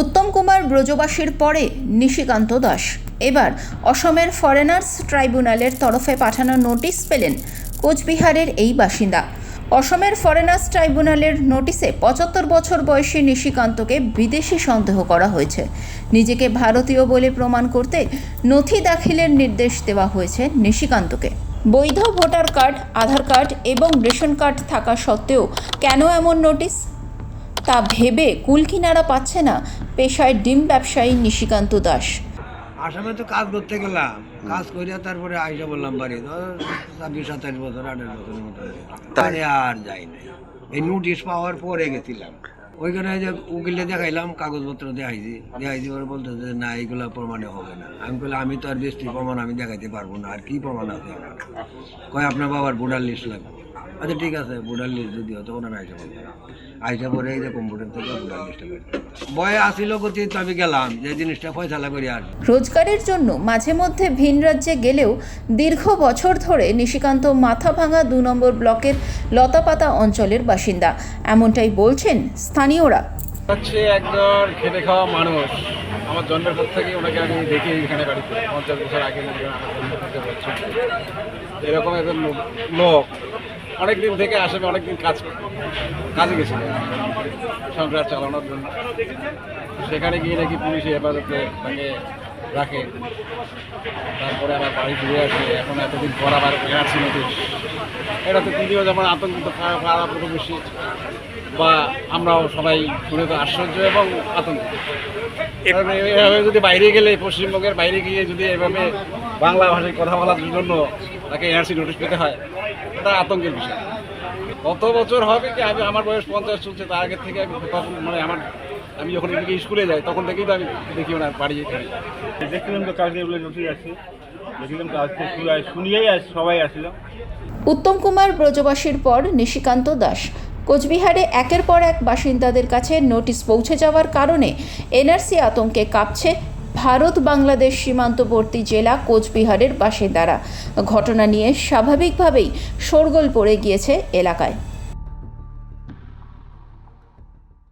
উত্তম কুমার ব্রজবাসীর পরে নিশিকান্ত দাস। এবার অসমের ফরেনার্স ট্রাইব্যুনালের তরফে পাঠানো নোটিশ পেলেন কোচবিহারের এই বাসিন্দা। অসমের ফরেনার্স ট্রাইব্যুনালের নোটিশে পঁচাত্তর বছর বয়সী নিশিকান্তকে বিদেশি সন্দেহ করা হয়েছে। নিজেকে ভারতীয় বলে প্রমাণ করতে নথি দাখিলের নির্দেশ দেওয়া হয়েছে নিশিকান্তকে। বৈধ ভোটার কার্ড, আধার কার্ড এবং রেশন কার্ড থাকা সত্ত্বেও কেন এমন নোটিশ? তা ভেবে কুল কিনারা পাচ্ছে না পেশায় ডিম ব্যবসায়ী নিশিকান্ত দাস। আসামে তো কাজ করতে গেলাম। কাজ করিয়া তারপরে আইসা বললাম বাড়ি ছাব্বিশ সাতাশ বছর আঠাশ বছরের মতো তাই আর যাই নাই। এই নোটিশ পাওয়ার পরে গেছিলাম। ওইখানে যে উকিলে দেখাইলাম কাগজপত্র দেখাইছি। দেখাইছি পরে বলতে যে না এইগুলো প্রমাণে হবে না। আমি বললাম আমি তো আর বেশি প্রমাণ আমি দেখাইতে পারব না। আর কি প্রমাণ আছে? কয় আপনার বাবার ভোটার লিস্ট লাগবে। আচ্ছা ঠিক আছে ভোটার লিস্ট যদি হতো ওনারা আইসা বলবে আইসা পরে এই যে কম্পিউটার থেকে ভোটার লিস্টটা বের করে। বয়ে আসিল গতি তো আমি গেলাম যে জিনিসটা ফয়সালা করি আর রোজগারের জন্য মাঝে মধ্যে ভিন রাজ্যে গেলেও দীর্ঘ বছর ধরে নিশিকান্ত মাথাভাঙা দু নম্বর ব্লকের লতাপাতা অঞ্চলের বাসিন্দা। এমনটাই বলছেন স্থানীয়রা। হচ্ছে একজন খেটে খাওয়া মানুষ। আমার জন্মের পর থেকে ওনাকে আমি দেখি এখানে বাড়িতে। পঞ্চাশ বছর আগে এরকম একজন লোক- লোক অনেক দিন থেকে আসলে অনেক দিন কাজ কাজে গেছিল সংসার চালানোর জন্য। সেখানে গিয়ে নাকি পুলিশে হেফাজতে তাকে রাখে। তারপরে আবার বাড়ি ফিরে আসে। এখন এতদিন পর আবার এনআরসি নোটিশ এটা তো তিনিও যেমন আতঙ্কিত পাড়া প্রতিবেশী বা আমরাও সবাই শুনে তো আশ্চর্য এবং আতঙ্কিত। কারণ এভাবে যদি বাইরে গেলে পশ্চিমবঙ্গের বাইরে গিয়ে যদি এভাবে বাংলা ভাষায় কথা বলার জন্য তাকে এনআরসি নোটিশ পেতে হয় এটা আতঙ্কের বিষয়। কত বছর হবে কি আমি আমার বয়স পঞ্চাশ চলছে তার আগের থেকে আমি তখন মানে আমার আমি যখন এদিকে স্কুলে যাই তখন থেকেই তো আমি দেখি ওনার বাড়ি এখানে। দেখছিলাম তো কালকে বলে নোটিশ আছে। দেখছিলাম তো আজকে শুনে- শুনিয়েই আস সবাই আসছিলাম উত্তম কুমার ব্রজবাসীর পর নিশিকান্ত দাস। কোচবিহারে একের পর এক বাসিন্দাদের কাছে নোটিশ পৌঁছে যাওয়ার কারণে এনআরসি আতঙ্কে কাঁপছে ভারত বাংলাদেশ সীমান্তবর্তী জেলা কোচবিহারের বাসিন্দারা। ঘটনা নিয়ে স্বাভাবিকভাবেই শোরগোল পড়ে গিয়েছে এলাকায়।